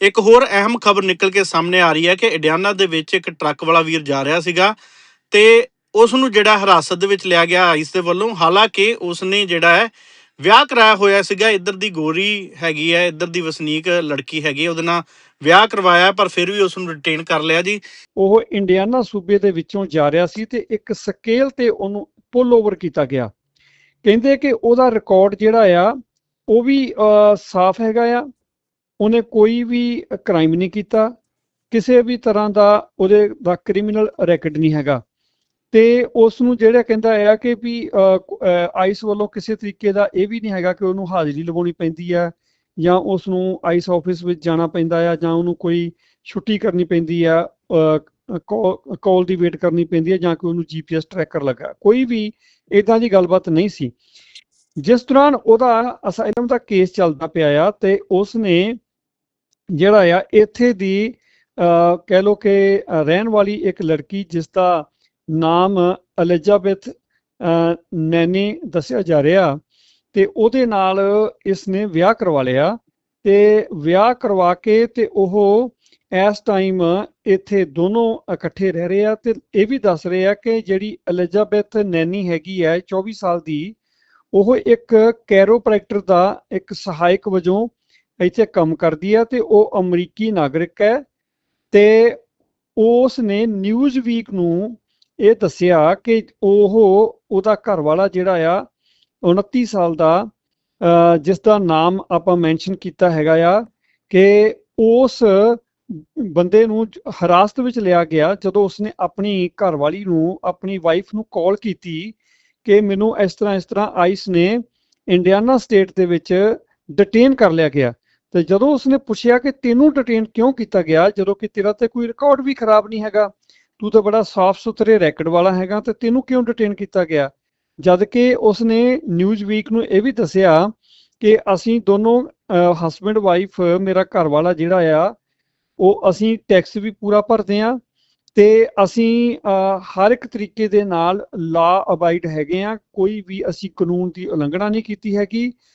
ਇੱਕ ਹੋਰ ਅਹਿਮ ਖਬਰ ਨਿਕਲ ਕੇ ਸਾਹਮਣੇ ਆ ਰਹੀ ਹੈ ਕਿ ਇਡਿਆਨਾ ਦੇ ਵਿੱਚ ਇੱਕ ਟਰੱਕ ਵਾਲਾ ਵੀਰ ਜਾ ਰਿਹਾ ਸੀਗਾ ਤੇ ਉਸ ਨੂੰ ਜਿਹੜਾ ਹਿਰਾਸਤ ਦੇ ਵਿੱਚ ਲਿਆ ਗਿਆ ਆਈਸ ਦੇ ਵੱਲੋਂ, ਹਾਲਾਂਕਿ ਉਸ ਨੇ ਜਿਹੜਾ ਹੈ ਵਿਆਹ ਕਰਾਇਆ ਹੋਇਆ ਸੀਗਾ, ਇੱਧਰ ਦੀ ਗੋਰੀ ਹੈਗੀ ਹੈ, ਇੱਧਰ ਦੀ ਵਸਨੀਕ ਲੜਕੀ ਹੈਗੀ ਉਹਦੇ ਨਾਲ ਵਿਆਹ ਕਰਵਾਇਆ, ਪਰ ਫਿਰ ਵੀ ਉਸ ਨੂੰ ਰਿਟੇਨ ਕਰ ਲਿਆ ਜੀ। ਉਹ ਇੰਡੀਆਨਾ ਸੂਬੇ ਦੇ ਵਿੱਚੋਂ ਜਾ ਰਿਹਾ ਸੀ ਤੇ ਇੱਕ ਸਕੇਲ ਤੇ ਉਹਨੂੰ ਪੁੱਲ ਓਵਰ ਕੀਤਾ ਗਿਆ। ਕਹਿੰਦੇ ਕਿ ਉਹਦਾ ਰਿਕਾਰਡ ਜਿਹੜਾ ਆ, ਉਹ ਵੀ ਸਾਫ਼ ਹੈਗਾ ਆ ਉਹਨੇ ਕੋਈ ਵੀ ਕ੍ਰਾਈਮ ਨਹੀਂ ਕੀਤਾ, ਕਿਸੇ ਵੀ ਤਰ੍ਹਾਂ ਦਾ ਉਹਦੇ ਦਾ ਕ੍ਰਿਮੀਨਲ ਰੈਕਡ ਨਹੀਂ ਹੈਗਾ। ਤੇ ਉਸ ਨੂੰ ਜਿਹੜਾ ਕਹਿੰਦਾ ਆ ਕਿ ਵੀ ਆਈਸ ਵੱਲੋਂ ਕਿਸੇ ਤਰੀਕੇ ਦਾ ਇਹ ਵੀ ਨਹੀਂ ਹੈਗਾ ਕਿ ਉਹਨੂੰ ਹਾਜ਼ਰੀ ਲਵਾਉਣੀ ਪੈਂਦੀ ਆ ਜਾਂ ਉਸ ਨੂੰ ਆਈਸ ਆਫਿਸ ਵਿੱਚ ਜਾਣਾ ਪੈਂਦਾ ਆ ਜਾਂ ਉਹਨੂੰ ਕੋਈ ਛੁੱਟੀ ਕਰਨੀ ਪੈਂਦੀ ਆ ਕਾਲ ਦੀ ਵੇਟ ਕਰਨੀ ਪੈਂਦੀ ਹੈ ਜਾਂ ਕੋਈ ਉਹਨੂੰ ਜੀਪੀਐਸ ਟਰੈਕਰ ਲੱਗਾ। ਕੋਈ ਵੀ ਇਦਾਂ ਦੀ ਗੱਲਬਾਤ ਨਹੀਂ ਸੀ। ਜਿਸ ਦੌਰਾਨ ਉਹਦਾ ਅਸਾਈਲਮ ਦਾ ਕੇਸ ਚੱਲਦਾ ਪਿਆ ਆ ਤੇ ਉਸ ਨੇ ਜਿਹੜਾ ਆ ਇੱਥੇ ਦੀ ਅਹ, ਕਹਿ ਲੋ ਕਿ ਰਹਿਣ ਵਾਲੀ ਇੱਕ ਲੜਕੀ ਜਿਸ ਦਾ ਨਾਮ ਅਲਿਜ਼ਾਬੈਥ ਨੈਨੀ ਦੱਸਿਆ ਜਾ ਰਿਹਾ ਤੇ ਉਹਦੇ ਨਾਲ ਇਸ ਨੇ ਵਿਆਹ ਕਰਵਾ ਲਿਆ ਤੇ ਵਿਆਹ ਕਰਵਾ ਕੇ ਤੇ ਉਹ ਇਸ ਟਾਈਮ ਇੱਥੇ ਦੋਨੋਂ ਇਕੱਠੇ ਰਹਿ ਰਹੇ ਆ ਤੇ ਇਹ ਵੀ ਦੱਸ ਰਹੇ ਆ ਕਿ ਜਿਹੜੀ ਐਲਿਜ਼ਾਬੈਥ ਨੈਨੀ ਹੈਗੀ ਹੈ 24 ਸਾਲ ਦੀ ਉਹ ਇੱਕ ਕੈਰੋਪ੍ਰੈਕਟਰ ਦਾ ਇੱਕ ਸਹਾਇਕ ਵਜੋਂ ਇੱਥੇ ਕੰਮ ਕਰਦੀ ਆ ਤੇ ਉਹ ਅਮਰੀਕੀ ਨਾਗਰਿਕ ਹੈ ਤੇ ਉਸ ਨੇ ਨਿਊਜ਼ ਵੀਕ ਨੂੰ ਇਹ ਦੱਸਿਆ ਕਿ ਉਹ ਉਹਦਾ ਘਰ ਵਾਲਾ ਜਿਹੜਾ ਆ 29 ਸਾਲ ਦਾ ਅਹ, ਜਿਸ ਦਾ ਨਾਮ ਆਪਾਂ ਮੈਂਸ਼ਨ ਕੀਤਾ ਹੈਗਾ ਆ ਕਿ ਉਸ ਬੰਦੇ ਨੂੰ ਹਰਾਸਤ ਵਿੱਚ ਲਿਆ ਗਿਆ ਜਦੋਂ ਉਸਨੇ ਆਪਣੀ ਘਰਵਾਲੀ ਨੂੰ ਆਪਣੀ ਵਾਈਫ ਨੂੰ ਕਾਲ ਕੀਤੀ ਕਿ ਮੈਨੂੰ ਇਸ ਤਰ੍ਹਾਂ ਇਸ ਤਰ੍ਹਾਂ ਆਈਸ ਨੇ ਇੰਡੀਆਨਾ ਸਟੇਟ ਦੇ ਵਿੱਚ ਡਿਟੇਨ ਕਰ ਲਿਆ ਗਿਆ। ਤੇ ਜਦੋਂ ਉਸਨੇ ਪੁੱਛਿਆ ਕਿ ਤੈਨੂੰ ਡਿਟੇਨ ਕਿਉਂ ਕੀਤਾ ਗਿਆ ਜਦੋਂ ਕਿ ਤੇਰਾ ਤੇ ਕੋਈ ਰਿਕਾਰਡ ਵੀ ਖਰਾਬ ਨਹੀਂ ਹੈਗਾ ਤੂੰ ਤਾਂ ਬੜਾ ਸਾਫ਼ ਸੁਥਰੇ ਰੈਕਡ ਵਾਲਾ ਹੈਗਾ ਤੇ ਤੈਨੂੰ ਕਿਉਂ ਡਿਟੇਨ ਕੀਤਾ ਗਿਆ? ਜਦ ਕਿ ਉਸਨੇ ਨਿਊਜ਼ ਵੀਕ ਨੂੰ ਇਹ ਵੀ ਦੱਸਿਆ ਕਿ ਅਸੀਂ ਦੋਨੋਂ ਹਸਬੰਡ ਵਾਈਫ ਮੇਰਾ ਘਰ ਵਾਲਾ ਜਿਹੜਾ ਆ ਉਹ ਅਸੀਂ ਟੈਕਸ ਵੀ ਪੂਰਾ ਭਰਦੇ ਆ ਤੇ ਅਸੀਂ ਅਹ, ਹਰ ਇੱਕ ਤਰੀਕੇ ਦੇ ਨਾਲ ਲਾ ਅਬਾਈਡ ਹੈਗੇ ਆ ਕੋਈ ਵੀ ਅਸੀਂ ਕਾਨੂੰਨ ਦੀ ਉਲੰਘਣਾ ਨਹੀਂ ਕੀਤੀ ਹੈਗੀ।